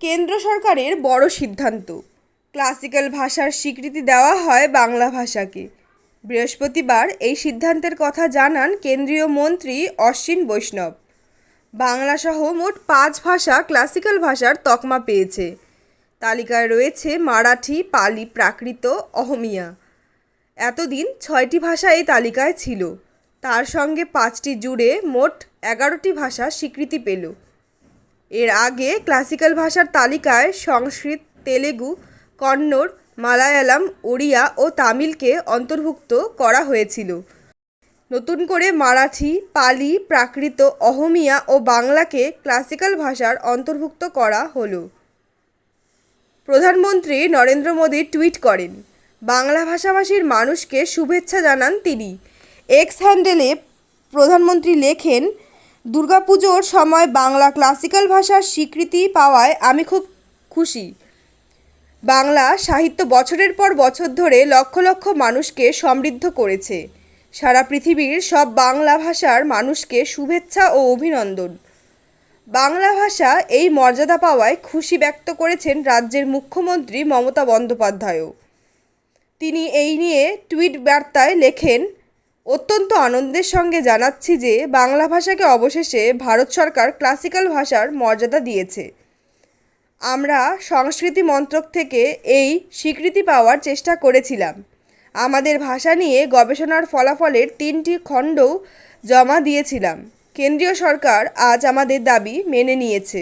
কেন্দ্র সরকারের বড় সিদ্ধান্ত। ক্লাসিক্যাল ভাষার স্বীকৃতি দেওয়া হয় বাংলা ভাষাকে। বৃহস্পতিবার এই সিদ্ধান্তের কথা জানান কেন্দ্রীয় মন্ত্রী অশ্বিন বৈষ্ণব। বাংলাসহ মোট পাঁচ ভাষা ক্লাসিক্যাল ভাষার তকমা পেয়েছে। তালিকায় রয়েছে মারাঠি, পালি, প্রাকৃত, অহমিয়া। এতদিন ছয়টি ভাষা এই তালিকায় ছিল। তার সঙ্গে পাঁচটি জুড়ে মোট এগারোটি ভাষা স্বীকৃতি পেল। এর আগে ক্লাসিক্যাল ভাষার তালিকায় সংস্কৃত, তেলেগু, কন্নড়, মালায়ালাম, ওড়িয়া ও তামিলকে অন্তর্ভুক্ত করা হয়েছিল। নতুন করে মারাঠি, পালি, প্রাকৃত, অহমিয়া ও বাংলাকে ক্লাসিক্যাল ভাষার অন্তর্ভুক্ত করা হলো। প্রধানমন্ত্রী নরেন্দ্র মোদী টুইট করেন, বাংলা ভাষাভাষীর মানুষকে শুভেচ্ছা জানান তিনি। এক্স হ্যান্ডেলে প্রধানমন্ত্রী লেখেন দুর্গাপুজোর সময় বাংলা ক্লাসিক্যাল ভাষার স্বীকৃতি পাওয়ায় আমি খুব খুশি। বাংলা সাহিত্য বছরের পর বছর ধরে লক্ষ লক্ষ মানুষকে সমৃদ্ধ করেছে। সারা পৃথিবীর সব বাংলা ভাষার মানুষকে শুভেচ্ছা ও অভিনন্দন। বাংলা ভাষা এই মর্যাদা পাওয়ায় খুশি ব্যক্ত করেছেন রাজ্যের মুখ্যমন্ত্রী মমতা বন্দ্যোপাধ্যায়ও। তিনি এই নিয়ে টুইট বার্তায় লেখেন অত্যন্ত আনন্দের সঙ্গে জানাচ্ছি যে বাংলা ভাষাকে অবশেষে ভারত সরকার ক্লাসিক্যাল ভাষার মর্যাদা দিয়েছে। আমরা সংস্কৃতি মন্ত্রক থেকে এই স্বীকৃতি পাওয়ার চেষ্টা করেছিলাম। আমাদের ভাষা নিয়ে গবেষণার ফলাফলের তিনটি খণ্ডও জমা দিয়েছিলাম। কেন্দ্রীয় সরকার আজ আমাদের দাবি মেনে নিয়েছে।